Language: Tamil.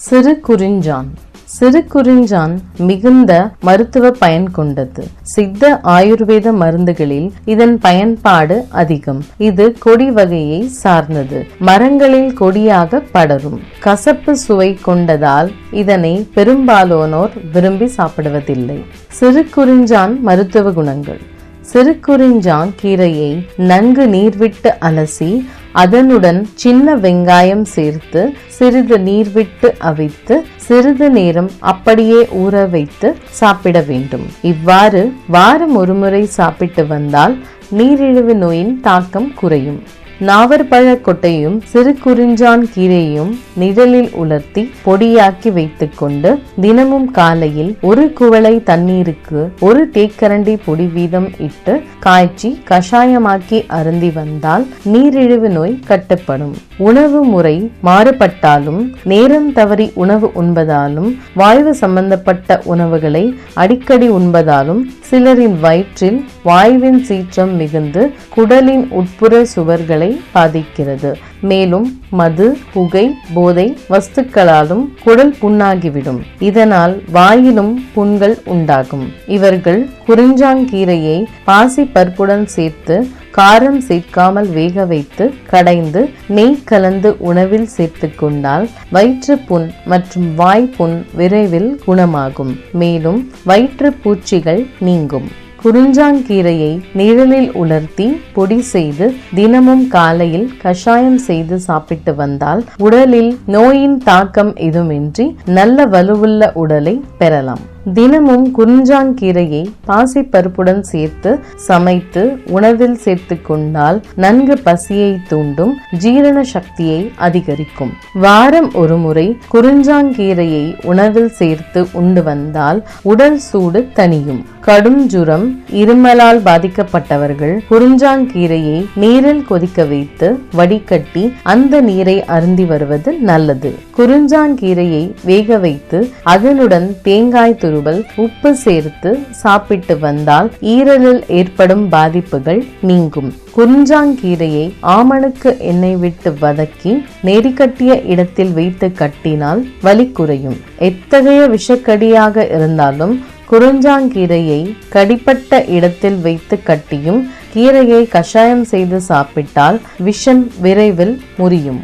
சிறு குறிஞ்சான். சிறு குறிஞ்சான் மிகுந்த மருத்துவ பயன் கொண்டது. சித்த ஆயுர்வேத மருந்துகளில் இதன் பயன்பாடு அதிகம். இது கொடி வகையை சார்ந்தது. மரங்களில் கொடியாக படரும். கசப்பு சுவை கொண்டதால் இதனை பெரும்பாலானோர் விரும்பி சாப்பிடுவதில்லை. சிறு குறிஞ்சான் மருத்துவ குணங்கள். சிறு குறிஞ்சான் கீரையை நன்கு நீர்விட்டு அலசி அதனுடன் சின்ன வெங்காயம் சேர்த்து சிறிது நீர் விட்டு அவித்து சிறிது நேரம் அப்படியே ஊற வைத்து சாப்பிட வேண்டும். இவ்வாறு வாரம் ஒருமுறை சாப்பிட்டு வந்தால் நீரிழிவு நோயின் தாக்கம் குறையும். நாவற்பழக்கொட்டையும் சிறு குறிஞ்சான் கீரையும் நிழலில் உலர்த்தி பொடியாக்கி வைத்துக்கொண்டு தினமும் காலையில் ஒரு குவளை தண்ணீருக்கு ஒரு தேக்கரண்டி பொடி வீதம் இட்டு காய்ச்சி கஷாயமாக்கி அருந்தி வந்தால் நீரிழிவு நோய் கட்டுப்படும். உணவு முறை மாறுபட்டாலும் நேரம் தவறி உணவு உண்பதாலும் வாய்வு சம்பந்தப்பட்ட உணவுகளை அடிக்கடி உண்பதாலும் சிலரின் வயிற்றில் வாயுவின் சீற்றம் மிகுந்து குடலின் உட்புற சுவர்களை பாதிக்கிறது. மேலும் மது புகை போதை வஸ்துக்களாலும் குடல் புண்ணாகிவிடும். இதனால் வாயிலும் புண்கள் உண்டாகும். இவர்கள் குறிஞ்சாங்கீரையை பாசி பருப்புடன் சேர்த்து காரம் சேர்க்காமல் வேக வைத்து கடைந்து நெய் கலந்து உணவில் சேர்த்து கொண்டால் வயிற்று புண் மற்றும் வாய் புண் விரைவில் குணமாகும். மேலும் வயிற்று பூச்சிகள் நீங்கும். குறிஞ்சாங்கீரையை நிழலில் உலர்த்தி பொடி செய்து தினமும் காலையில் கஷாயம் செய்து சாப்பிட்டு வந்தால் உடலில் நோயின் தாக்கம் எதுவுமின்றி நல்ல வலுவுள்ள உடலை பெறலாம். தினமும் குறிஞ்சாங்கீரையை பாசிப்பருப்புடன் சேர்த்து சமைத்து உணவில் சேர்த்து கொண்டால் நன்கு பசியை தூண்டும் ஜீரண சக்தியை அதிகரிக்கும். வாரம் ஒரு முறை குறிஞ்சாங்கீரையை உணவில் சேர்த்து உண்டு வந்தால் உடல் சூடு தணியும். கடும் ஜுரம் இருமலால் பாதிக்கப்பட்டவர்கள் குறிஞ்சாங்கீரையை நீரில் கொதிக்க வைத்து வடிகட்டி அந்த நீரை அருந்தி வருவது நல்லது. குறிஞ்சாங்கீரையை வேக வைத்து அதனுடன் தேங்காய் துருவல் உப்பு சேர்த்து சாப்பிட்டு வந்தால் ஈரலில் ஏற்படும் பாதிப்புகள் நீங்கும். குறிஞ்சாங்கீரையை ஆமணுக்கு எண்ணெய் விட்டு வதக்கி நெறிக்கட்டிய இடத்தில் வைத்து கட்டினால் வலி குறையும். எத்தகைய விஷக்கடியாக இருந்தாலும் குறிஞ்சாங்கீரையை கடிப்பட்ட இடத்தில் வைத்து கட்டியும் கீரையை கஷாயம் செய்து சாப்பிட்டால் விஷம் விரைவில் முறியும்.